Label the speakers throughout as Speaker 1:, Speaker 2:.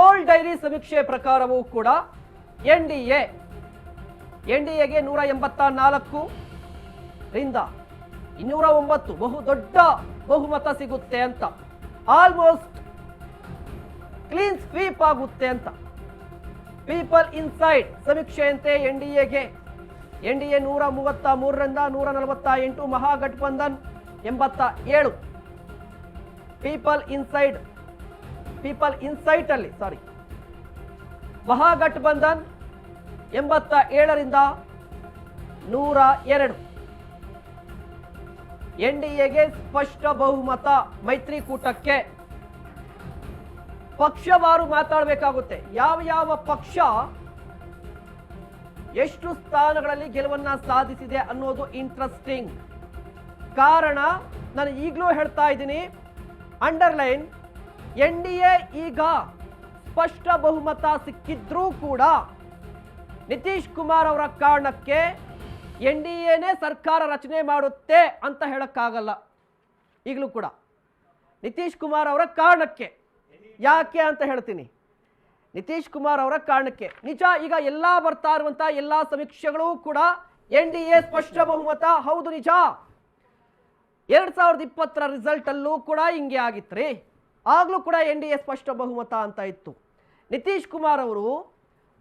Speaker 1: Pole dairy ಸಮೀಕ್ಷೆ ಪ್ರಕಾರವೂ ಕೂಡ N D A, N D ಎಗೆ ನೂರ ಎಂಬತ್ತ ನಾಲ್ಕು ರಿಂದ ಇನ್ನೂರ ಒಂಬತ್ತು ಬಹು ದೊಡ್ಡ ಬಹುಮತ ಸಿಗುತ್ತೆ ಅಂತ. ಆಲ್ಮೋಸ್ಟ್ ಕ್ಲೀನ್ ಸ್ವೀಪ್ ಆಗುತ್ತೆ ಅಂತ. ಪೀಪಲ್ ಇನ್ಸೈಡ್ ಸಮೀಕ್ಷೆಯಂತೆ ಎನ್ ಡಿ ಎಗೆ, ಎನ್ ಡಿ ಎ ನೂರ ಮೂವತ್ತ ಮೂರರಿಂದ ನೂರ ನಲವತ್ತ ಎಂಟು ಮಹಾಗಠಬಂಧನ್ ಎಂಬತ್ತ ಏಳು. ಪೀಪಲ್ ಇನ್ಸೈಡ್ ಪೀಪಲ್ ಇನ್ಸೈಟ್ ಅಲ್ಲಿ ಸಾರಿ ಮಹಾಗಠಬಂಧನ್ ಎಂಬತ್ತ ಏಳರಿಂದ ನೂರ ಎರಡು ಎನ್ ಡಿ ಎಗೆ ಸ್ಪಷ್ಟ ಬಹುಮತ ಮೈತ್ರಿಕೂಟಕ್ಕೆ. ಪಕ್ಷವಾರು ಮಾತಾಡಬೇಕಾಗುತ್ತೆ. ಯಾವ ಯಾವ ಪಕ್ಷ ಎಷ್ಟು ಸ್ಥಾನಗಳಲ್ಲಿ ಗೆಲುವನ್ನ ಸಾಧಿಸಿದೆ ಅನ್ನೋದು ಇಂಟ್ರೆಸ್ಟಿಂಗ್ ಕಾರಣ, ನಾನು ಈಗಲೂ ಹೇಳ್ತಾ ಇದ್ದೀನಿ ಅಂಡರ್ಲೈನ್ ಎನ್ ಡಿ ಎ ಈಗ ಸ್ಪಷ್ಟ ಬಹುಮತ ಸಿಕ್ಕಿದ್ರೂ ಕೂಡ ನಿತೀಶ್ ಕುಮಾರ್ ಅವರ ಕಾರಣಕ್ಕೆ ಎನ್ ಡಿ ಎನೇ ಸರ್ಕಾರ ರಚನೆ ಮಾಡುತ್ತೆ ಅಂತ ಹೇಳೋಕ್ಕಾಗಲ್ಲ. ಈಗಲೂ ಕೂಡ. ನಿತೀಶ್ ಕುಮಾರ್ ಅವರ ಕಾರಣಕ್ಕೆ. ಯಾಕೆ ಅಂತ ಹೇಳ್ತೀನಿ. ನಿತೀಶ್ ಕುಮಾರ್ ಅವರ ಕಾರಣಕ್ಕೆ. ನಿಜ, ಈಗ ಎಲ್ಲ ಬರ್ತಾ ಇರುವಂತಹ ಎಲ್ಲ ಸಮೀಕ್ಷೆಗಳು ಕೂಡ ಎನ್ ಡಿ ಎ ಸ್ಪಷ್ಟ ಬಹುಮತ. ಹೌದು, ನಿಜ. ಎರಡ್ ಸಾವಿರದ ಇಪ್ಪತ್ತರ ರಿಸಲ್ಟ್ ಅಲ್ಲೂ ಕೂಡ ಹಿಂಗೆ ಆಗಿತ್ರಿ. ಆಗ್ಲೂ ಕೂಡ ಎನ್ ಡಿ ಎ ಸ್ಪಷ್ಟ ಬಹುಮತ ಅಂತ ಇತ್ತು. ನಿತೀಶ್ ಕುಮಾರ್ ಅವರು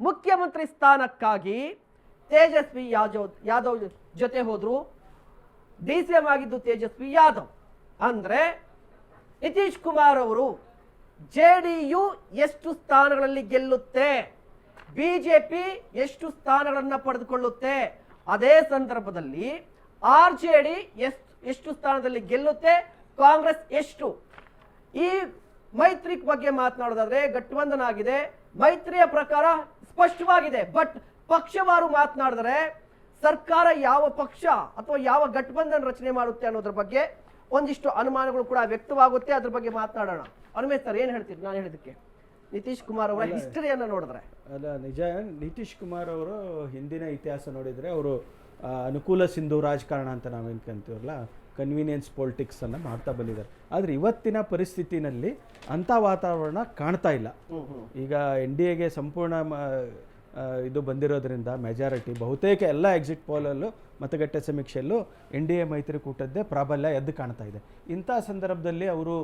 Speaker 1: ಮುಖ್ಯಮಂತ್ರಿ ಸ್ಥಾನಕ್ಕಾಗಿ ತೇಜಸ್ವಿ ಯಾದವ್ ಯಾದವ್ ಜೊತೆ ಹೋದರು. ಡಿ ಸಿ ಎಂ ಆಗಿದ್ದು ತೇಜಸ್ವಿ ಯಾದವ್. ಅಂದ್ರೆ ನಿತೀಶ್ ಕುಮಾರ್ ಅವರು ಜೆ ಡಿ ಯು ಎಷ್ಟು ಸ್ಥಾನಗಳಲ್ಲಿ ಗೆಲ್ಲುತ್ತೆ? ಬಿಜೆಪಿ ಎಷ್ಟು ಸ್ಥಾನಗಳನ್ನು ಪಡೆದುಕೊಳ್ಳುತ್ತೆ? ಅದೇ ಸಂದರ್ಭದಲ್ಲಿ ಆರ್ ಜೆ ಡಿ ಎಷ್ಟು ಎಷ್ಟು ಸ್ಥಾನದಲ್ಲಿ ಗೆಲ್ಲುತ್ತೆ? ಕಾಂಗ್ರೆಸ್ ಎಷ್ಟು? ಈ ಮೈತ್ರಿ ಬಗ್ಗೆ ಮಾತನಾಡೋದಾದ್ರೆ ಗಠಬಂಧನ ಆಗಿದೆ ಮೈತ್ರಿಯ ಪ್ರಕಾರ ಸ್ಪಷ್ಟವಾಗಿದೆ. ಬಟ್ ಪಕ್ಷವಾರು ಮಾತನಾಡಿದ್ರೆ ಸರ್ಕಾರ ಯಾವ ಪಕ್ಷ ಅಥವಾ ಯಾವ ಗಠಬಂಧನ್ ರಚನೆ ಮಾಡುತ್ತೆ ಅನ್ನೋದ್ರ ಬಗ್ಗೆ ಒಂದಿಷ್ಟು ಅನುಮಾನಗಳು ಕೂಡ ವ್ಯಕ್ತವಾಗುತ್ತೆ. ಅದ್ರ ಬಗ್ಗೆ ಮಾತನಾಡೋಣ. ಅನುಮೇಶ್ ಸರ್ ಏನ್ ಹೇಳ್ತೀರಿ? ನಾನು ಹೇಳಿದಕ್ಕೆ ನಿತೀಶ್ ಕುಮಾರ್ ಅವರ ಹಿಸ್ಟರಿಯನ್ನು ನೋಡಿದ್ರೆ.
Speaker 2: ಅಲ್ಲ ನಿಜ ನಿತೀಶ್ ಕುಮಾರ್ ಅವರು ಹಿಂದಿನ ಇತಿಹಾಸ ನೋಡಿದರೆ ಅವರು ಅನುಕೂಲ ಸಿಂಧು ರಾಜಕಾರಣ ಅಂತ ನಾವು ಕಂತೀವಲ್ಲ ಕನ್ವೀನಿಯನ್ಸ್ ಪೊಲಿಟಿಕ್ಸನ್ನು ಮಾಡ್ತಾ ಬಂದಿದ್ದಾರೆ. ಆದರೆ ಇವತ್ತಿನ ಪರಿಸ್ಥಿತಿನಲ್ಲಿ ಅಂಥ ವಾತಾವರಣ ಕಾಣ್ತಾ ಇಲ್ಲ. ಈಗ ಎನ್ ಡಿ ಎಗೆ ಸಂಪೂರ್ಣ ಇದು ಬಂದಿರೋದ್ರಿಂದ ಮೆಜಾರಿಟಿ ಬಹುತೇಕ ಎಲ್ಲ ಎಕ್ಸಿಟ್ ಪೋಲಲ್ಲೂ ಮತಗಟ್ಟೆ ಸಮೀಕ್ಷೆಯಲ್ಲೂ ಎನ್ ಡಿ ಎ ಮೈತ್ರಿಕೂಟದ್ದೇ ಪ್ರಾಬಲ್ಯ ಎದ್ದು ಕಾಣ್ತಾ ಇದೆ. ಇಂಥ ಸಂದರ್ಭದಲ್ಲಿ ಅವರು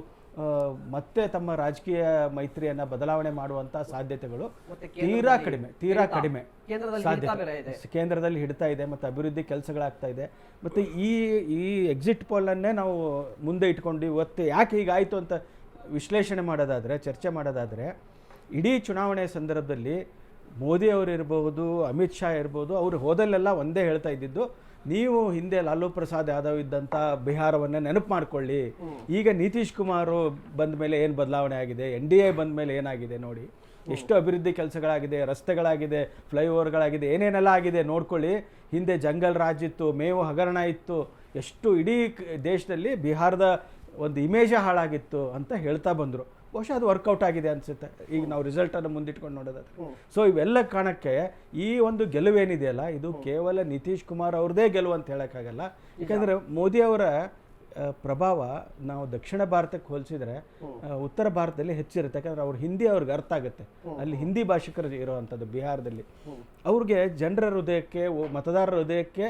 Speaker 2: ಮತ್ತೆ ತಮ್ಮ ರಾಜಕೀಯ ಮೈತ್ರಿಯನ್ನ ಬದಲಾವಣೆ ಮಾಡುವಂತ ಸಾಧ್ಯತೆಗಳು ತೀರಾ ಕಡಿಮೆ ತೀರಾ ಕಡಿಮೆ
Speaker 1: ಕೇಂದ್ರದಲ್ಲಿ
Speaker 2: ಸಾಧ್ಯತೆ. ಕೇಂದ್ರದಲ್ಲಿ ಹಿಡ್ತಾ ಇದೆ ಮತ್ತೆ ಅಭಿವೃದ್ಧಿ ಕೆಲಸಗಳಾಗ್ತಾ ಇದೆ ಮತ್ತೆ ಈ ಈ ಎಕ್ಸಿಟ್ ಪೋಲನ್ನೇ ನಾವು ಮುಂದೆ ಇಟ್ಕೊಂಡು ಇವತ್ತು ಯಾಕೆ ಹೀಗಾಯಿತು ಅಂತ ವಿಶ್ಲೇಷಣೆ ಮಾಡೋದಾದ್ರೆ ಚರ್ಚೆ ಮಾಡೋದಾದರೆ ಇಡೀ ಚುನಾವಣೆ ಸಂದರ್ಭದಲ್ಲಿ ಮೋದಿ ಅವರು ಇರಬಹುದು ಅಮಿತ್ ಶಾ ಇರ್ಬೋದು ಅವರು ಹೋದಲ್ಲೆಲ್ಲ ಒಂದೇ ಹೇಳ್ತಾ ಇದ್ದಿದ್ದು ನೀವು ಹಿಂದೆ ಲಾಲು ಪ್ರಸಾದ್ ಯಾದವ್ ಇದ್ದಂಥ ಬಿಹಾರವನ್ನ ನೆನಪು ಮಾಡ್ಕೊಳ್ಳಿ. ಈಗ ನಿತೀಶ್ ಕುಮಾರ್ ಬಂದ ಮೇಲೆ ಏನು ಬದಲಾವಣೆ ಆಗಿದೆ? ಎನ್ ಡಿ ಎ ಬಂದ ಮೇಲೆ ಏನಾಗಿದೆ ನೋಡಿ? ಎಷ್ಟು ಅಭಿವೃದ್ಧಿ ಕೆಲಸಗಳಾಗಿದೆ ರಸ್ತೆಗಳಾಗಿದೆ ಫ್ಲೈಓವರ್ಗಳಾಗಿದೆ ಏನೇನೆಲ್ಲ ಆಗಿದೆ ನೋಡ್ಕೊಳ್ಳಿ. ಹಿಂದೆ ಜಂಗಲ್ ರಾಜ್ ಇತ್ತು ಮೇವು ಹಗರಣ ಇತ್ತು ಎಷ್ಟು ಇಡೀ ದೇಶದಲ್ಲಿ ಬಿಹಾರದ ಒಂದು ಇಮೇಜೇ ಹಾಳಾಗಿತ್ತು ಅಂತ ಹೇಳ್ತಾ ಬಂದರು. ಬಹುಶಃ ಅದು ವರ್ಕೌಟ್ ಆಗಿದೆ ಅನಿಸುತ್ತೆ. ಈಗ ನಾವು ರಿಸಲ್ಟನ್ನು ಮುಂದಿಟ್ಕೊಂಡು ನೋಡೋದಾದ್ರೆ. ಸೊ ಇವೆಲ್ಲ ಕಾರಣಕ್ಕೆ ಈ ಒಂದು ಗೆಲುವೇನಿದೆಯಲ್ಲ ಇದು ಕೇವಲ ನಿತೀಶ್ ಕುಮಾರ್ ಅವ್ರದ್ದೇ ಗೆಲುವು ಅಂತ ಹೇಳೋಕ್ಕಾಗಲ್ಲ. ಯಾಕಂದರೆ ಮೋದಿ ಅವರ ಪ್ರಭಾವ ನಾವು ದಕ್ಷಿಣ ಭಾರತಕ್ಕೆ ಹೋಲಿಸಿದ್ರೆ ಉತ್ತರ ಭಾರತದಲ್ಲಿ ಹೆಚ್ಚಿರುತ್ತೆ. ಯಾಕಂದ್ರೆ ಅವ್ರ ಹಿಂದಿ ಅವ್ರಿಗೆ ಅರ್ಥ ಆಗುತ್ತೆ. ಅಲ್ಲಿ ಹಿಂದಿ ಭಾಷಿಕರು ಇರೋವಂಥದ್ದು ಬಿಹಾರದಲ್ಲಿ. ಅವ್ರಿಗೆ ಜನರ ಹೃದಯಕ್ಕೆ ಮತದಾರರ ಹೃದಯಕ್ಕೆ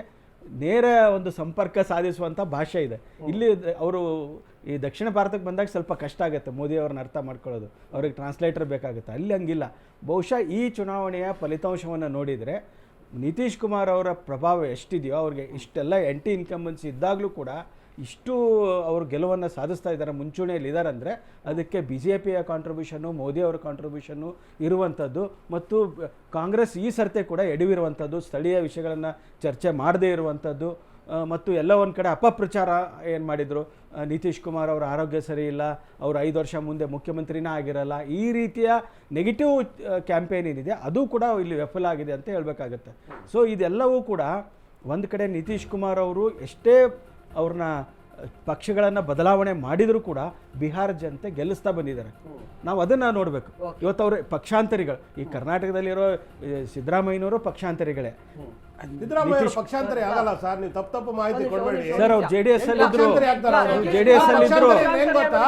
Speaker 2: ನೇರ ಒಂದು ಸಂಪರ್ಕ ಸಾಧಿಸುವಂಥ ಭಾಷೆ ಇದೆ. ಇಲ್ಲಿ ಅವರು ಈ ದಕ್ಷಿಣ ಭಾರತಕ್ಕೆ ಬಂದಾಗ ಸ್ವಲ್ಪ ಕಷ್ಟ ಆಗುತ್ತೆ. ಮೋದಿ ಅವ್ರನ್ನ ಅರ್ಥ ಮಾಡ್ಕೊಳ್ಳೋದು. ಅವ್ರಿಗೆ ಟ್ರಾನ್ಸ್ಲೇಟರ್ ಬೇಕಾಗುತ್ತೆ. ಅಲ್ಲಿ ಹಂಗಿಲ್ಲ. ಬಹುಶಃ ಈ ಚುನಾವಣೆಯ ಫಲಿತಾಂಶವನ್ನು ನೋಡಿದರೆ ನಿತೀಶ್ ಕುಮಾರ್ ಅವರ ಪ್ರಭಾವ ಎಷ್ಟಿದೆಯೋ ಅವ್ರಿಗೆ ಇಷ್ಟೆಲ್ಲ ಎಂಟಿ ಇನ್ಕಂಬನ್ಸ್ ಇದ್ದಾಗಲೂ ಕೂಡ ಇಷ್ಟು ಅವರು ಗೆಲುವನ್ನು ಸಾಧಿಸ್ತಾ ಇದ್ದಾರೆ, ಮುಂಚೂಣಿಯಲ್ಲಿ ಇದ್ದಾರೆ ಅಂದರೆ ಅದಕ್ಕೆ ಬಿ ಜೆ ಪಿಯ ಕಾಂಟ್ರಿಬ್ಯೂಷನ್ನು ಮೋದಿ ಅವರ ಕಾಂಟ್ರಿಬ್ಯೂಷನ್ನು ಇರುವಂಥದ್ದು ಮತ್ತು ಕಾಂಗ್ರೆಸ್ ಈ ಸರ್ತೆ ಕೂಡ ಎಡವಿರುವಂಥದ್ದು, ಸ್ಥಳೀಯ ವಿಷಯಗಳನ್ನು ಚರ್ಚೆ ಮಾಡದೇ ಇರುವಂಥದ್ದು ಮತ್ತು ಎಲ್ಲ ಒಂದು ಕಡೆ ಅಪಪ್ರಚಾರ ಏನು ಮಾಡಿದರು? ನಿತೀಶ್ ಕುಮಾರ್ ಅವರ ಆರೋಗ್ಯ ಸರಿ ಇಲ್ಲ, ಅವರು ಐದು ವರ್ಷ ಮುಂದೆ ಮುಖ್ಯಮಂತ್ರಿನೇ ಆಗಿರಲ್ಲ, ಈ ರೀತಿಯ ನೆಗೆಟಿವ್ ಕ್ಯಾಂಪೇನ್ ಏನಿದೆ, ಅದು ಕೂಡ ಇಲ್ಲಿ ವಿಫಲ ಆಗಿದೆ ಅಂತ ಹೇಳಬೇಕಾಗತ್ತೆ. ಸೊ ಇದೆಲ್ಲವೂ ಕೂಡ ಒಂದು ಕಡೆ ನಿತೀಶ್ ಕುಮಾರ್ ಅವರು ಎಷ್ಟೇ ಅವ್ರನ್ನ ಪಕ್ಷಗಳನ್ನು ಬದಲಾವಣೆ ಮಾಡಿದರೂ ಕೂಡ ಬಿಹಾರ ಜನತೆ ಗೆಲ್ಲಿಸ್ತಾ ಬಂದಿದ್ದಾರೆ. ನಾವು ಅದನ್ನ ನೋಡಬೇಕು. ಇವತ್ತು ಅವರು ಪಕ್ಷಾಂತರಿಗಳು. ಈ ಕರ್ನಾಟಕದಲ್ಲಿರೋ ಸಿದ್ದರಾಮಯ್ಯನವರು ಪಕ್ಷಾಂತರಿಗಳೇ.
Speaker 3: ಸಿದ್ದರಾಮಯ್ಯ ಪಕ್ಷಾಂತರ ಆಗಲ್ಲ ಸರ್ ನೀವು ತಪ್ಪು ತಪ್ಪು ಮಾಹಿತಿ ಕೊಡಬೇಡಿ.
Speaker 2: ಸರ್ ಅವ್ರು ಜೆಡಿಎಸ್ ಡಿ ಎಸ್ ಅಲ್ಲಿ ಇದ್ರು
Speaker 3: ಪಕ್ಷಾಂತರ
Speaker 2: ಜೆ ಡಿ ಎಸ್ ಅಲ್ಲಿ ಇದ್ರು
Speaker 3: ಏನ್ ಗೊತ್ತಾ?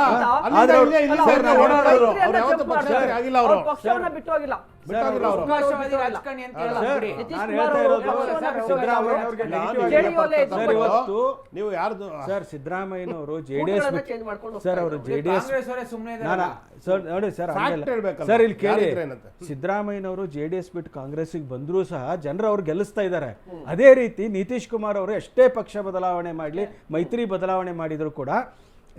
Speaker 2: ಆದ್ರೆ
Speaker 3: ಇಲ್ಲಿ
Speaker 2: ಸರ್,
Speaker 3: ನಾವು
Speaker 2: ನಾವು
Speaker 3: ಅವ್ರು ಯಾವತ್ತೂ ಪಕ್ಷಾಂತರ ಆಗಿಲ್ಲ ಅವರು
Speaker 1: ಪಕ್ಷವನ್ನ ಬಿಟ್ಟು ಹೋಗಿಲ್ಲ.
Speaker 3: ಬಿಟ್ಟಾಗಿಲ್ಲ ಅವರು.
Speaker 4: ಅವಕಾಶವಾದಿ ರಾಜಕಾರಣಿ ಅಂತ.
Speaker 1: ನಿತೀಶ್
Speaker 2: ನಾನು ಹೇಳ್ತಾ ಇರೋದು ಸಿದ್ದರಾಮಯ್ಯ ಅವ್ರಿಗೆ
Speaker 3: ಪಡ್ತಾ
Speaker 2: ಸರ್, ಇವತ್ತು
Speaker 3: ನೀವು ಯಾರ್ದು
Speaker 2: ಸರ್ ಸಿದ್ದರಾಮಯ್ಯನವರು
Speaker 1: ಜೆಡಿಎಸ್
Speaker 2: ಸರ್ ಅವರು
Speaker 1: ಇದ್ದಾರೆ.
Speaker 2: ಜೆ ಡಿ ಎಸ್
Speaker 4: ಕಾಂಗ್ರೆಸ್ ಅವರೇ ಸುಮ್ಮನೆ
Speaker 2: ನಾನು ಸರ್ ನೋಡಿ ಸರ್ ಸರ್ ಇಲ್ಲಿ ಕೇಳಿ? ಸಿದ್ದರಾಮಯ್ಯನವರು ಜೆ ಡಿ ಎಸ್ ಬಿಟ್ಟು ಕಾಂಗ್ರೆಸ್ಸಿಗೆ ಬಂದರೂ ಸಹ ಜನರು ಅವ್ರು ಗೆಲ್ಲಿಸ್ತಾ ಇದ್ದಾರೆ ಅದೇ ರೀತಿ ನಿತೀಶ್ ಕುಮಾರ್ ಅವರು ಎಷ್ಟೇ ಪಕ್ಷ ಬದಲಾವಣೆ ಮಾಡಲಿ ಮೈತ್ರಿ ಬದಲಾವಣೆ ಮಾಡಿದರೂ ಕೂಡ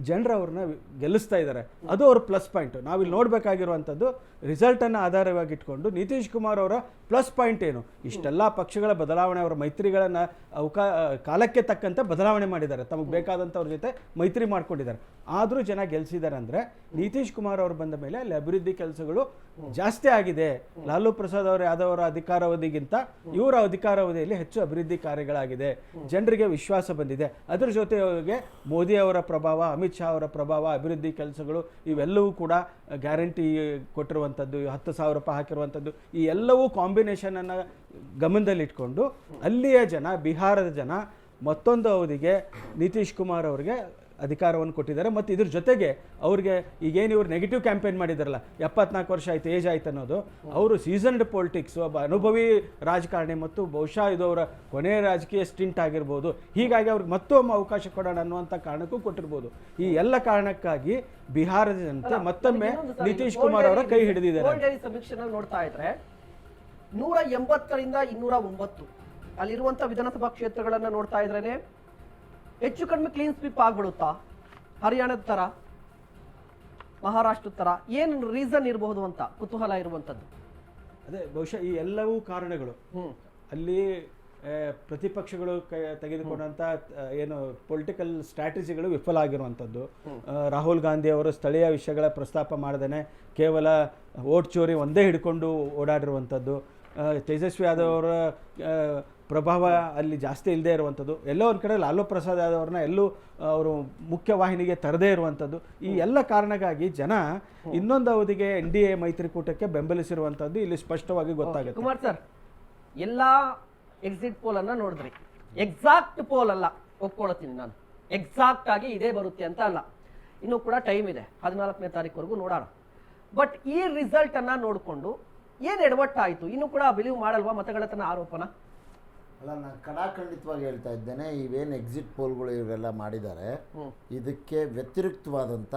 Speaker 2: ಜನರು ಅವ್ರನ್ನ ಗೆಲ್ಲಿಸ್ತಾ ಇದ್ದಾರೆ. ಅದು ಅವ್ರ ಪ್ಲಸ್ ಪಾಯಿಂಟ್ ನಾವಿಲ್ಲಿ ನೋಡಬೇಕಾಗಿರುವಂಥದ್ದು ರಿಸಲ್ಟನ್ನು ಆಧಾರವಾಗಿ ಇಟ್ಕೊಂಡು ನಿತೀಶ್ ಕುಮಾರ್ ಅವರ ಪ್ಲಸ್ ಪಾಯಿಂಟ್ ಏನು? ಇಷ್ಟೆಲ್ಲ ಪಕ್ಷಗಳ ಬದಲಾವಣೆ, ಅವರ ಮೈತ್ರಿಗಳನ್ನು ಅವಕಾ, ಕಾಲಕ್ಕೆ ತಕ್ಕಂತೆ ಬದಲಾವಣೆ ಮಾಡಿದ್ದಾರೆ. ತಮಗೆ ಬೇಕಾದಂಥವ್ರ ಜೊತೆ ಮೈತ್ರಿ ಮಾಡ್ಕೊಂಡಿದ್ದಾರೆ. ಆದರೂ ಜನ ಗೆಲ್ಸಿದ್ದಾರೆ ಅಂದರೆ ನಿತೀಶ್ ಕುಮಾರ್ ಅವರು ಬಂದ ಮೇಲೆ ಅಲ್ಲಿ ಅಭಿವೃದ್ಧಿ ಕೆಲಸಗಳು ಜಾಸ್ತಿ ಆಗಿದೆ. ಲಾಲು ಪ್ರಸಾದ್ ಅವರ ಯಾದವರ ಅಧಿಕಾರಾವಧಿಗಿಂತ ಇವರ ಅಧಿಕಾರಾವಧಿಯಲ್ಲಿ ಹೆಚ್ಚು ಅಭಿವೃದ್ಧಿ ಕಾರ್ಯಗಳಾಗಿದೆ. ಜನರಿಗೆ ವಿಶ್ವಾಸ ಬಂದಿದೆ. ಅದರ ಜೊತೆಗೆ ಮೋದಿ ಅವರ ಪ್ರಭಾವ, ಅಮಿತ್ ಶಾ ಅವರ ಪ್ರಭಾವ, ಅಭಿವೃದ್ಧಿ ಕೆಲಸಗಳು ಇವೆಲ್ಲವೂ ಕೂಡ ಗ್ಯಾರಂಟಿ ಕೊಟ್ಟಿರುವಂಥದ್ದು ಹತ್ತು ಸಾವಿರ ರೂಪಾಯಿ ಹಾಕಿರುವಂಥದ್ದು, ಈ ಎಲ್ಲವೂ ಕಾಂಬಿನೇಷನನ್ನು ಗಮನದಲ್ಲಿಟ್ಕೊಂಡು ಅಲ್ಲಿಯ ಜನ, ಬಿಹಾರದ ಜನ ಮತ್ತೊಂದು ಅವಧಿಗೆ ನಿತೀಶ್ ಕುಮಾರ್ ಅವರಿಗೆ ಅಧಿಕಾರವನ್ನು ಕೊಟ್ಟಿದ್ದಾರೆ. ಮತ್ತು ಇದ್ರ ಜೊತೆಗೆ ಅವ್ರಿಗೆ ಈಗೇನು ಇವ್ರು ನೆಗೆಟಿವ್ ಕ್ಯಾಂಪೇನ್ ಮಾಡಿದಾರಲ್ಲ ಎಪ್ಪತ್ನಾಲ್ಕು ವರ್ಷ ಆಯ್ತು ಏಜ್ ಆಯ್ತು ಅನ್ನೋದು ಅವರು ಸೀಸನ್ಡ್ ಪೊಲಿಟಿಕ್ಸ್ ಒಬ್ಬ ಅನುಭವಿ ರಾಜಕಾರಣಿ ಮತ್ತು ಬಹುಶಃ ಇದು ಅವರ ಕೊನೆಯ ರಾಜಕೀಯ ಸ್ಟಿಂಟ್ ಆಗಿರ್ಬೋದು. ಹೀಗಾಗಿ ಅವ್ರಿಗೆ ಮತ್ತೊಮ್ಮೆ ಅವಕಾಶ ಕೊಡೋಣ ಅನ್ನುವಂಥ ಕಾರಣಕ್ಕೂ ಕೊಟ್ಟಿರ್ಬೋದು. ಈ ಎಲ್ಲ ಕಾರಣಕ್ಕಾಗಿ ಬಿಹಾರದ ಜನತೆ ಮತ್ತೊಮ್ಮೆ ನಿತೀಶ್ ಕುಮಾರ್ ಅವರ ಕೈ ಹಿಡಿದಿದ್ದಾರೆ.
Speaker 1: ನೋಡ್ತಾ ಇದ್ರೆ ನೂರ ಎಂಬತ್ತರಿಂದ ಇನ್ನೂರ ಒಂಬತ್ತು ಅಲ್ಲಿರುವಂತ ವಿಧಾನಸಭಾ ಕ್ಷೇತ್ರಗಳನ್ನ ನೋಡ್ತಾ ಇದ್ರೇನೆ ಹೆಚ್ಚು ಕಡಿಮೆ ಕ್ಲೀನ್ ಸ್ವೀಪ್ ಆಗ್ಬಿಡುತ್ತಾ? ಹರಿಯಾಣದ ತರ? ಮಹಾರಾಷ್ಟ್ರದ ತರ? ಏನು ರೀಸನ್ ಇರಬಹುದು ಅಂತ ಕುತೂಹಲ ಇರುವಂತದ್ದು?
Speaker 2: ಅದೇ ಬಹುಶಃ ಈ ಎಲ್ಲವೂ ಕಾರಣಗಳು. ಅಲ್ಲಿ ಪ್ರತಿಪಕ್ಷಗಳು ತೆಗೆದುಕೊಂಡಂತ ಏನು ಪೊಲಿಟಿಕಲ್ ಸ್ಟ್ರಾಟಜಿಗಳು ವಿಫಲ ಆಗಿರುವಂಥದ್ದು ರಾಹುಲ್ ಗಾಂಧಿ ಅವರು ಸ್ಥಳೀಯ ವಿಷಯಗಳ ಪ್ರಸ್ತಾಪ ಮಾಡದೇ ಕೇವಲ ಓಟ್ ಚೋರಿ ಒಂದೇ ಹಿಡ್ಕೊಂಡು ಓಡಾಡಿರುವಂಥದ್ದು ತೇಜಸ್ವಿ ಯಾದವ್ ಅವರ ಪ್ರಭಾವ ಅಲ್ಲಿ ಜಾಸ್ತಿ ಇಲ್ಲದೆ ಇರುವಂಥದ್ದು. ಎಲ್ಲೋ ಒಂದು ಕಡೆ ಲಾಲು ಪ್ರಸಾದ್ ಯಾದವ್ರನ್ನ ಎಲ್ಲೂ ಅವರು ಮುಖ್ಯವಾಹಿನಿಗೆ ತರದೇ ಇರುವಂಥದ್ದು. ಈ ಎಲ್ಲ ಕಾರಣಕ್ಕಾಗಿ ಜನ ಇನ್ನೊಂದು ಅವಧಿಗೆ ಎನ್ ಡಿ ಎ ಮೈತ್ರಿಕೂಟಕ್ಕೆ ಬೆಂಬಲಿಸಿರುವಂಥದ್ದು ಇಲ್ಲಿ ಸ್ಪಷ್ಟವಾಗಿ ಗೊತ್ತಾಗುತ್ತೆ.
Speaker 1: ಕುಮಾರ್ ಸರ್ ಎಲ್ಲ ಎಕ್ಸಿಟ್ ಪೋಲ್ ಅನ್ನ ನೋಡಿದ್ರಿ. ಎಕ್ಸಾಕ್ಟ್ ಪೋಲ್ ಅಲ್ಲ. ಒಪ್ಕೊಳ್ತೀನಿ ನಾನು. ಎಕ್ಸಾಕ್ಟ್ ಆಗಿ ಇದೇ ಬರುತ್ತೆ ಅಂತ ಅಲ್ಲ. ಇನ್ನೂ ಕೂಡ ಟೈಮ್ ಇದೆ. ಹದಿನಾಲ್ಕನೇ ತಾರೀಕುವರೆಗೂ ನೋಡೋಣ. ಬಟ್ ಈ ರಿಸಲ್ಟ್ ಅನ್ನ ನೋಡಿಕೊಂಡು ಏನ್ ಎಡವಟ್ಟಾಯ್ತು? ಇನ್ನೂ ಕೂಡ ಬಿಲೀವ್ ಮಾಡಲ್ವಾ ಮತಗಳತನ ಆರೋಪನ?
Speaker 5: ಅಲ್ಲ ನಾನು ಕಡಾಖಂಡಿತವಾಗಿ ಹೇಳ್ತಾ ಇದ್ದೇನೆ ಇವೇನು ಎಕ್ಸಿಟ್ ಪೋಲ್ಗಳು ಇವರೆಲ್ಲ ಮಾಡಿದ್ದಾರೆ ಇದಕ್ಕೆ ವ್ಯತಿರಿಕ್ತವಾದಂಥ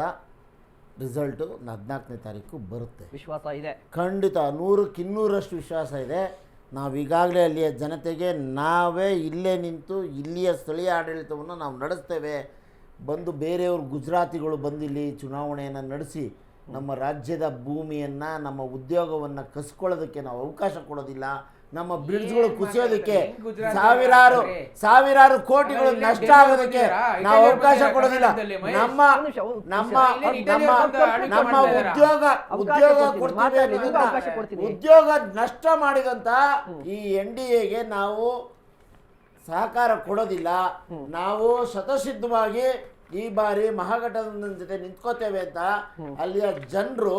Speaker 5: ರಿಸಲ್ಟು ಹದಿನಾಲ್ಕನೇ ತಾರೀಕು ಬರುತ್ತೆ.
Speaker 1: ವಿಶ್ವಾಸ ಇದೆ.
Speaker 5: ಖಂಡಿತ ನೂರಕ್ಕೆ ಇನ್ನೂರಷ್ಟು ವಿಶ್ವಾಸ ಇದೆ. ನಾವು ಈಗಾಗಲೇ ಅಲ್ಲಿಯ ಜನತೆಗೆ ನಾವೇ ಇಲ್ಲೇ ನಿಂತು ಇಲ್ಲಿಯ ಸ್ಥಳೀಯ ಆಡಳಿತವನ್ನು ನಾವು ನಡೆಸ್ತೇವೆ. ಬಂದು ಬೇರೆಯವರು ಗುಜರಾತಿಗಳು ಬಂದಿಲ್ಲಿ ಚುನಾವಣೆಯನ್ನು ನಡೆಸಿ ನಮ್ಮ ರಾಜ್ಯದ ಭೂಮಿಯನ್ನು ನಮ್ಮ ಉದ್ಯೋಗವನ್ನು ಕಸ್ಕೊಳ್ಳೋದಕ್ಕೆ ನಾವು ಅವಕಾಶ ಕೊಡೋದಿಲ್ಲ. ನಮ್ಮ ಬ್ರಿಡ್ಜ್ಗಳು ಕುಸಿಯೋದಕ್ಕೆ ಸಾವಿರಾರು ಸಾವಿರಾರು ಕೋಟಿಗಳು ನಷ್ಟ ಆಗೋದಕ್ಕೆ ನಾವು ಅವಕಾಶ ಕೊಡೋದಿಲ್ಲ. ನಮ್ಮ ನಮ್ಮ ನಮ್ಮ ನಮ್ಮ ಉದ್ಯೋಗ ಉದ್ಯೋಗ ಕೊಡ್ತೀವಿ. ಉದ್ಯೋಗ ನಷ್ಟ ಮಾಡಿದಂತ ಈ ಎನ್ ಡಿ ಎಗೆ ನಾವು ಸಹಕಾರ ಕೊಡೋದಿಲ್ಲ. ನಾವು ಸ್ವತಃಸಿದ್ಧವಾಗಿ ಈ ಬಾರಿ ಮಹಾಗಠಬಂಧನ ಜೊತೆ ನಿಂತ್ಕೋತೇವೆ ಅಂತ ಅಲ್ಲಿಯ ಜನರು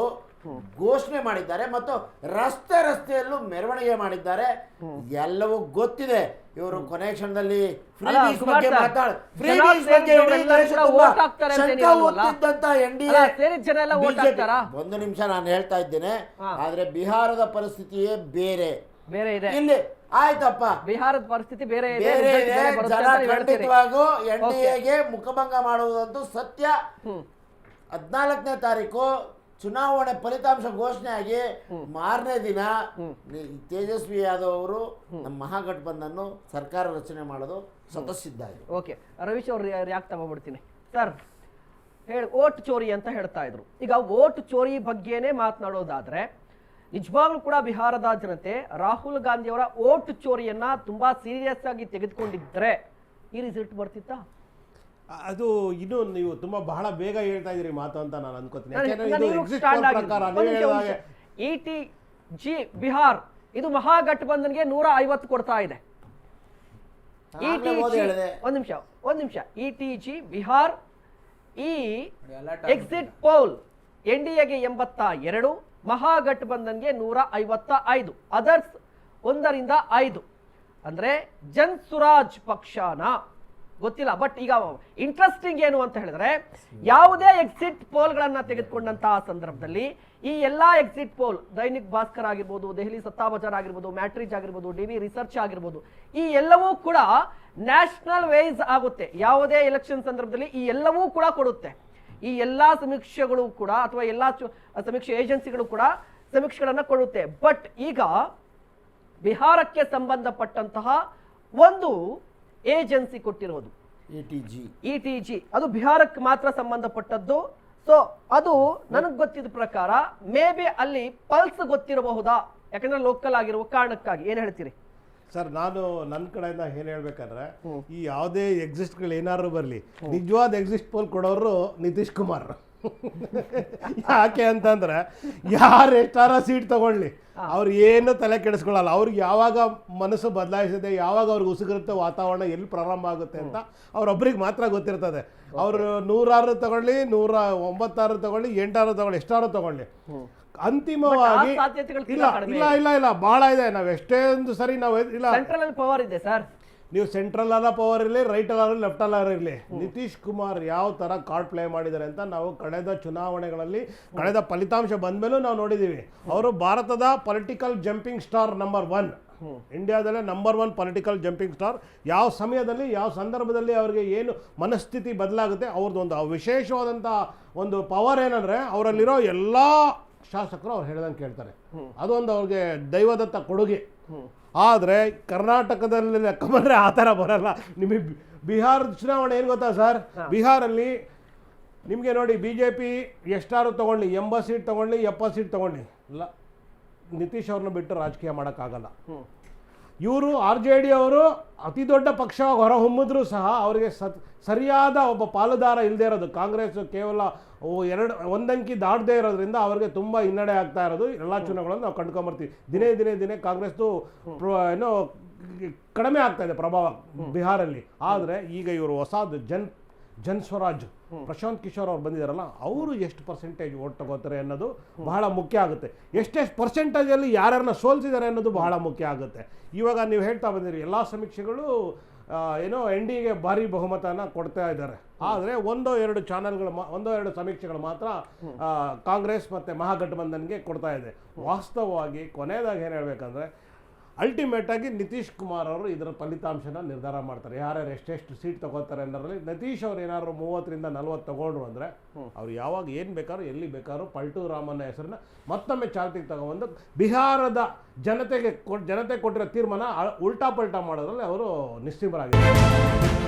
Speaker 5: ಘೋಷಣೆ ಮಾಡಿದ್ದಾರೆ ಮತ್ತು ರಸ್ತೆ ರಸ್ತೆಯಲ್ಲೂ ಮೆರವಣಿಗೆ ಮಾಡಿದ್ದಾರೆ. ಎಲ್ಲವೂ ಗೊತ್ತಿದೆ. ಇವರು ಕೊನೆ ಕ್ಷಣದಲ್ಲಿ? ಒಂದು ನಿಮಿಷ ನಾನು ಹೇಳ್ತಾ ಇದ್ದೇನೆ. ಆದ್ರೆ ಬಿಹಾರದ ಪರಿಸ್ಥಿತಿಯೇ ಬೇರೆ.
Speaker 1: ಬೇರೆ ಇದೆ.
Speaker 5: ಇಲ್ಲಿ ಆಯ್ತಪ್ಪ.
Speaker 1: ಬಿಹಾರದ ಪರಿಸ್ಥಿತಿ ಬೇರೆ ಇದೆ.
Speaker 5: ಬೇರೆ ಇದೆ. ಜನ. ಖಂಡಿತವಾಗೂ ಎನ್ ಡಿ ಎಗೆ ಮುಖಭಂಗ ಮಾಡುವುದಂತೂ ಸತ್ಯ. ಹದಿನಾಲ್ಕನೇ ತಾರೀಕು ಚುನಾವಣೆ ಫಲಿತಾಂಶ ಘೋಷಣೆ ಆಗಿ ಮಾರನೇ ದಿನ ತೇಜಸ್ವಿ ಯಾದವ್ ಅವರು ನಮ್ಮ ಮಹಾಗಠಬಂಧನ್ ಸರ್ಕಾರ ರಚನೆ ಮಾಡೋದು ಸ್ವತಃಸಿದ್ಧ ಇದೆ
Speaker 1: ಓಕೆ ರವೀಶ್ ಅವ್ರು ಯಾಕೆ ತಗೊಂಡ್ಬಿಡ್ತೀನಿ. ಸರ್ ಹೇಳಿ ಓಟ್ ಚೋರಿ ಅಂತ ಹೇಳ್ತಾ ಇದ್ರು. ಈಗ ಓಟ್ ಚೋರಿ ಬಗ್ಗೆನೇ ಮಾತನಾಡೋದಾದ್ರೆ ನಿಜವಾಗ್ಲೂ ಕೂಡ ಬಿಹಾರದ ಜನತೆ ರಾಹುಲ್ ಗಾಂಧಿ ಅವರ ಓಟ್ ಚೋರಿಯನ್ನ ತುಂಬಾ ಸೀರಿಯಸ್ ಆಗಿ ತೆಗೆದುಕೊಂಡಿದ್ರೆ ಈ ರಿಸಲ್ಟ್ ಬರ್ತಿತ್ತಾ?
Speaker 3: ಅದು ಇನ್ನು ನೀವು ತುಂಬಾ ಬಹಳ ಬೇಗ ಹೇಳ್ತಾ ಇದೀರಿ ಮಾತು ಅಂತ ನಾನು ಅನ್ಕೋತೀನಿ.
Speaker 1: ಇ ಟಿ ಜಿ ಬಿಹಾರ್ ಇದು ಮಹಾಗಠಬಂಧನ್ಗೆ ನೂರ ಐವತ್ತು ಕೊಡ್ತಾ ಇದೆ.
Speaker 5: ಹೇಳಿದೆ.
Speaker 1: ಒಂದ್ ನಿಮಿಷ ಒಂದ್ ನಿಮಿಷ. ಇ ಟಿ ಜಿ ಬಿಹಾರ್ ಈ ಎಕ್ಸಿಟ್ ಪೋಲ್ ಎನ್ ಡಿ ಎಗೆ ಎಂಬತ್ತ ಎರಡು ಮಹಾಗಠಬಂಧನ್ಗೆ ನೂರ ಐವತ್ತ ಐದು ಅದರ್ಸ್ ಒಂದರಿಂದ ಐದು. ಅಂದ್ರೆ ಜನ್ ಸುರಾಜ್ ಪಕ್ಷನ ಗೊತ್ತಿಲ್ಲ. ಬಟ್ ಈಗ ಇಂಟ್ರೆಸ್ಟಿಂಗ್ ಏನು ಅಂತ ಹೇಳಿದ್ರೆ, ಯಾವುದೇ ಎಕ್ಸಿಟ್ ಪೋಲ್ಗಳನ್ನ ತೆಗೆದುಕೊಂಡಂತಹ ಸಂದರ್ಭದಲ್ಲಿ ಈ ಎಲ್ಲಾ ಎಕ್ಸಿಟ್ ಪೋಲ್ ದೈನಿಕ್ ಭಾಸ್ಕರ್ ಆಗಿರ್ಬೋದು, ದೆಹಲಿ ಸತ್ತಾ ಬಜಾರ್ ಆಗಿರ್ಬೋದು, ಮ್ಯಾಟ್ರಿಜ್ ಆಗಿರ್ಬೋದು, ಡಿ ವಿ ರಿಸರ್ಚ್ ಆಗಿರ್ಬೋದು, ಈ ಎಲ್ಲವೂ ಕೂಡ ನ್ಯಾಷನಲ್ ವೈಸ್ ಆಗುತ್ತೆ. ಯಾವುದೇ ಎಲೆಕ್ಷನ್ ಸಂದರ್ಭದಲ್ಲಿ ಈ ಎಲ್ಲವೂ ಕೂಡ ಕೊಡುತ್ತೆ. ಈ ಎಲ್ಲಾ ಸಮೀಕ್ಷೆಗಳು ಕೂಡ ಅಥವಾ ಎಲ್ಲಾ ಸಮೀಕ್ಷೆ ಏಜೆನ್ಸಿಗಳು ಕೂಡ ಸಮೀಕ್ಷೆಗಳನ್ನು ಕೊಡುತ್ತೆ. ಬಟ್ ಈಗ ಬಿಹಾರಕ್ಕೆ ಸಂಬಂಧಪಟ್ಟಂತಹ ಒಂದು ಏಜೆನ್ಸಿ ಕೊಟ್ಟಿರೋದು
Speaker 5: ಇ ಟಿ ಜಿ.
Speaker 1: ಅದು ಬಿಹಾರಕ್ಕೆ ಮಾತ್ರ ಸಂಬಂಧಪಟ್ಟದ್ದು. ಸೊ ಅದು ನನಗೆ ಗೊತ್ತಿದ ಪ್ರಕಾರ ಮೇ ಬಿ ಅಲ್ಲಿ ಪಲ್ಸ್ ಗೊತ್ತಿರಬಹುದಾ? ಯಾಕಂದ್ರೆ ಲೋಕಲ್ ಆಗಿರುವ ಕಾರಣಕ್ಕಾಗಿ. ಏನ್ ಹೇಳ್ತೀರಿ?
Speaker 3: ಸರ್ ನಾನು ನನ್ನ ಕಡೆಯಿಂದ ಏನು ಹೇಳ್ಬೇಕಂದ್ರೆ ಈ ಯಾವುದೇ ಎಕ್ಸಿಸ್ಟ್ಗಳು ಏನಾದ್ರು ಬರಲಿ ನಿಜವಾದ ಎಕ್ಸಿಸ್ಟ್ ಪೋಲ್ ಕೊಡೋರು ನಿತೀಶ್ ಕುಮಾರ್. ಯಾಕೆ ಅಂತಂದ್ರೆ ಯಾರು ಎಷ್ಟಾರ ಸೀಟ್ ತಗೊಳ್ಳಿ. ಅವ್ರು ಏನು ತಲೆ ಕೆಡಿಸ್ಕೊಳ್ಳಲ್ಲ. ಅವ್ರಿಗೆ ಯಾವಾಗ ಮನಸ್ಸು ಬದಲಾಯಿಸಿದೆ ಯಾವಾಗ ಅವ್ರಿಗೆ ಉಸುಗಿರುತ್ತೆ ವಾತಾವರಣ ಎಲ್ಲಿ ಪ್ರಾರಂಭ ಆಗುತ್ತೆ ಅಂತ ಅವ್ರೊಬ್ರಿಗೆ ಮಾತ್ರ ಗೊತ್ತಿರ್ತದೆ. ಅವರು ನೂರಾರು ತಗೊಳ್ಳಿ ನೂರ ಒಂಬತ್ತಾರು ತಗೊಳ್ಳಿ ಎಂಟಾರು ತಗೊಳ್ಳಿ ಎಷ್ಟಾರು ತಗೊಳ್ಳಿ. ಅಂತಿಮವಾಗಿ ಇಲ್ಲ ಇಲ್ಲ ಇಲ್ಲ ಇಲ್ಲ ಭಾಳ ಇದೆ. ನಾವು ಎಷ್ಟೇ ಒಂದು ಸರಿ ನಾವು ಇಲ್ಲ.
Speaker 1: ಪವರ್ ಇದೆ ಸರ್
Speaker 3: ನೀವು ಸೆಂಟ್ರಲ್ ಆದ ಪವರ್ ಇರಲಿ ರೈಟ್ ಅಲ್ಲ ಲೆಫ್ಟ್ ಅಲ್ಲಾದ್ರೂ ಇರಲಿ. ನಿತೀಶ್ ಕುಮಾರ್ ಯಾವ ಥರ ಕಾರ್ಡ್ ಪ್ಲೇ ಮಾಡಿದ್ದಾರೆ ಅಂತ ನಾವು ಕಳೆದ ಚುನಾವಣೆಗಳಲ್ಲಿ ಕಳೆದ ಫಲಿತಾಂಶ ಬಂದ್ಮೇಲೂ ನಾವು ನೋಡಿದ್ದೀವಿ ಅವರು ಭಾರತದ political jumping star number one ಇಂಡಿಯಾದಲ್ಲೇ number one political jumping star ಯಾವ ಸಮಯದಲ್ಲಿ ಯಾವ ಸಂದರ್ಭದಲ್ಲಿ ಅವರಿಗೆ ಏನು ಮನಸ್ಥಿತಿ ಬದಲಾಗುತ್ತೆ ಅವ್ರದ್ದು ಒಂದು ವಿಶೇಷವಾದಂಥ ಒಂದು ಪವರ್ ಏನಂದರೆ ಅವರಲ್ಲಿರೋ ಎಲ್ಲ ಶಾಸಕರು ಅವ್ರು ಹೇಳ್ದಂಗೆ ಕೇಳ್ತಾರೆ. ಅದೊಂದು ಅವ್ರಿಗೆ ದೈವದತ್ತ ಕೊಡುಗೆ. ಆದರೆ ಕರ್ನಾಟಕದಲ್ಲಿ ಲೆಕ್ಕ ಬಂದರೆ ಆ ಥರ ಬರಲ್ಲ. ನಿಮಗೆ ಬಿಹಾರದ ಚುನಾವಣೆ ಏನು ಗೊತ್ತಾ ಸರ್? ಬಿಹಾರಲ್ಲಿ ನಿಮಗೆ ನೋಡಿ ಬಿ ಜೆ ಪಿ ಎಷ್ಟಾರು ತೊಗೊಳ್ಳಿ ಎಂಬತ್ತು ಸೀಟ್ ತೊಗೊಳ್ಳಿ ಎಪ್ಪತ್ತು ಸೀಟ್ ತೊಗೊಳ್ಳಿ. ಇಲ್ಲ ನಿತೀಶ್ ಅವ್ರನ್ನ ಬಿಟ್ಟು ರಾಜಕೀಯ ಮಾಡೋಕ್ಕಾಗಲ್ಲ. ಇವರು ಆರ್ ಜೆ ಡಿ ಅವರು ಅತಿ ದೊಡ್ಡ ಪಕ್ಷವಾಗಿ ಹೊರಹೊಮ್ಮಿದ್ರು ಸಹ ಅವರಿಗೆ ಸತ್ ಸರಿಯಾದ ಒಬ್ಬ ಪಾಲುದಾರ ಇಲ್ಲದೆ ಇರೋದು. ಕಾಂಗ್ರೆಸ್ ಕೇವಲ ಎರಡು ಒಂದಂಕಿ ದಾಟದೇ ಇರೋದ್ರಿಂದ ಅವರಿಗೆ ತುಂಬ ಹಿನ್ನಡೆ ಆಗ್ತಾ ಇರೋದು. ಎಲ್ಲ ಚುನಾವಣೆಗಳನ್ನು ನಾವು ಕಂಡ್ಕೊಂಬರ್ತೀವಿ ದಿನೇ ದಿನೇ ದಿನೇ ಕಾಂಗ್ರೆಸ್ದು ಏನು ಏನೋ ಕಡಿಮೆ ಆಗ್ತಾ ಇದೆ ಪ್ರಭಾವ ಬಿಹಾರಲ್ಲಿ. ಆದರೆ ಈಗ ಇವರು ಹೊಸದು ಜನ್ ಜನ್ ಸ್ವರಾಜ್ ಪ್ರಶಾಂತ್ ಕಿಶೋರ್ ಅವ್ರು ಬಂದಿದಾರಲ್ಲ ಅವರು ಎಷ್ಟು ಪರ್ಸೆಂಟೇಜ್ ಓಟ್ ತಗೋತಾರೆ ಅನ್ನೋದು ಬಹಳ ಮುಖ್ಯ ಆಗುತ್ತೆ. ಎಷ್ಟೆಷ್ಟು ಪರ್ಸೆಂಟೇಜಲ್ಲಿ ಯಾರ್ಯಾರನ್ನ ಸೋಲ್ಸಿದ್ದಾರೆ ಅನ್ನೋದು ಬಹಳ ಮುಖ್ಯ ಆಗುತ್ತೆ. ಇವಾಗ ನೀವು ಹೇಳ್ತಾ ಬಂದಿರಿ ಎಲ್ಲ ಸಮೀಕ್ಷೆಗಳು ಏನೋ ಎನ್ ಡಿಗೆ ಭಾರಿ ಬಹುಮತನ ಕೊಡ್ತಾ ಇದ್ದಾರೆ. ಆದರೆ ಒಂದೋ ಎರಡು ಚಾನೆಲ್ಗಳು ಒಂದೋ ಎರಡು ಸಮೀಕ್ಷೆಗಳು ಮಾತ್ರ ಕಾಂಗ್ರೆಸ್ ಮತ್ತು ಮಹಾಗಠಬಂಧನ್ಗೆ ಕೊಡ್ತಾ ಇದೆ. ವಾಸ್ತವವಾಗಿ ಕೊನೆಯದಾಗಿ ಏನು ಹೇಳ್ಬೇಕಂದ್ರೆ ಅಲ್ಟಿಮೇಟ್ ಆಗಿ ನಿತೀಶ್ ಕುಮಾರ್ ಅವರು ಇದರ ಫಲಿತಾಂಶನ ನಿರ್ಧಾರ ಮಾಡ್ತಾರೆ. ಯಾರ್ಯಾರು ಎಷ್ಟೆಷ್ಟು ಸೀಟ್ ತಗೋತಾರೆ ಅನ್ನೋದ್ರಲ್ಲಿ ನಿತೀಶ್ ಅವ್ರು ಏನಾದ್ರು ಮೂವತ್ತರಿಂದ ನಲ್ವತ್ತು ತಗೊಂಡ್ರು ಅಂದರೆ ಅವ್ರು ಯಾವಾಗ ಏನು ಬೇಕಾದ್ರೂ ಎಲ್ಲಿ ಬೇಕಾದ್ರೂ ಪಲ್ಟು ರಾಮನ ಹೆಸರನ್ನ ಮತ್ತೊಮ್ಮೆ ಚಾಲ್ತಿಗೆ ತಗೊಂಡು ಬಿಹಾರದ ಜನತೆಗೆ ಕೊ ಜನತೆ ಕೊಟ್ಟಿರೋ ತೀರ್ಮಾನ ಉಲ್ಟಾ ಪಲ್ಟಾ ಮಾಡೋದ್ರಲ್ಲಿ ಅವರು ನಿಶ್ಚಿಮರಾಗಿದ್ದಾರೆ